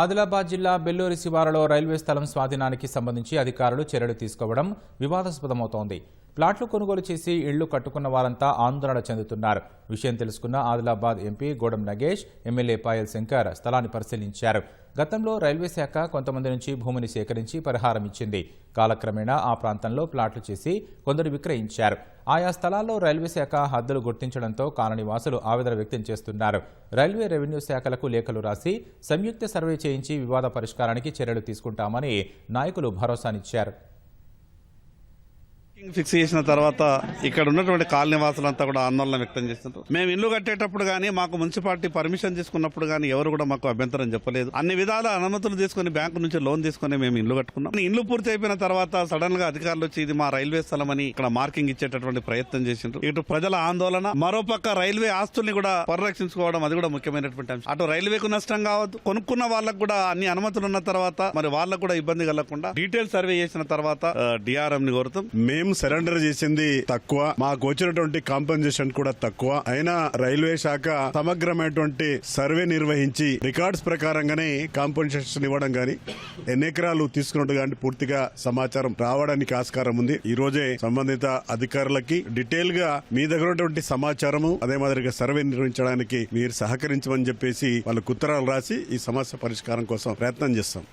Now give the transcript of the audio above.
ఆదిలాబాద్ జిల్లా బెల్లూరి శివారులో రైల్వే స్థలం స్వాధీనానికి సంబంధించి అధికారులు చర్యలు తీసుకోవడం వివాదాస్పదమవుతోంది. ప్లాట్లు కొనుగోలు చేసి ఇళ్ళు కట్టుకున్న వారంతా ఆందోళన చెందుతున్నారు. విషయం తెలుసుకున్న ఆదిలాబాద్ ఎంపీ గోడం నగేష్ ఎమ్మెల్యే పాయల్ శంకర్ స్థలాన్ని పరిశీలించారు. గతంలో రైల్వే శాఖ కొంతమంది నుంచి భూమిని సేకరించి పరిహారం ఇచ్చింది. కాలక్రమేణా ఆ ప్రాంతంలో ప్లాట్లు చేసి కొందరు విక్రయించారు. ఆయా స్థలాల్లో రైల్వే శాఖ హద్దులు గుర్తించడంతో కాలనీవాసులు ఆవేదన వ్యక్తం చేస్తున్నారు. రైల్వే రెవెన్యూ శాఖలకు లేఖలు రాసి సంయుక్త సర్వే చేయించి వివాద పరిష్కారానికి చర్యలు తీసుకుంటామని నాయకులు భరోసానిచ్చారు. ఫిక్స్ చేసిన తర్వాత ఇక్కడ ఉన్నటువంటి కాలనీ వాసులంతా కూడా ఆందోళన వ్యక్తం చేస్తున్నారు. మేము ఇల్లు కట్టేటప్పుడు కానీ మాకు మున్సిపాలిటీ పర్మిషన్ తీసుకున్నప్పుడు కానీ ఎవరు కూడా మాకు అభ్యంతరం చెప్పలేదు. అన్ని విధాల అనుమతులు తీసుకుని బ్యాంకు నుంచి లోన్ తీసుకుని మేము ఇల్లు కట్టుకున్నాం. ఇల్లు పూర్తి అయిపోయిన తర్వాత సడన్గా అధికారులు వచ్చి ఇది మా రైల్వే స్థలం అని ఇక్కడ మార్కింగ్ ఇచ్చేటటువంటి ప్రయత్నం చేసిండ్రు. ఇటు ప్రజల ఆందోళన మరోపక్క రైల్వే ఆస్తుల్ని కూడా పరిరక్షించుకోవడం అది కూడా ముఖ్యమైనటువంటి అంశం. అటు రైల్వేకు నష్టం కావద్దు. కొనుక్కున్న వాళ్ళకు కూడా అన్ని అనుమతులు ఉన్న తర్వాత మరి వాళ్ళకు కూడా ఇబ్బంది కలగకుండా డీటెయిల్ సర్వే చేసిన తర్వాత డిఆర్ఎం ని కోరుతాం. మేము సరెండర్ చేసింది తక్కువ. మాకు వచ్చినటువంటి కాంపెన్సేషన్ కూడా తక్కువ. అయినా రైల్వే శాఖ సమగ్రమైనటువంటి సర్వే నిర్వహించి రికార్డ్స్ ప్రకారంగానే కాంపెన్సేషన్ ఇవ్వడం గాని ఎన్ని ఎకరాలు తీసుకున్నట్టు కానీ పూర్తిగా సమాచారం రావడానికి ఆస్కారం ఉంది. ఈ రోజే సంబంధిత అధికారులకి డీటెయిల్గా మీ దగ్గర ఉన్నటువంటి సమాచారము అదే మాదిరిగా సర్వే నిర్వహించడానికి మీరు సహకరించమని చెప్పేసి వాళ్ళకు ఉత్తరాలు రాసి ఈ సమస్య పరిష్కారం కోసం ప్రయత్నం చేస్తాం.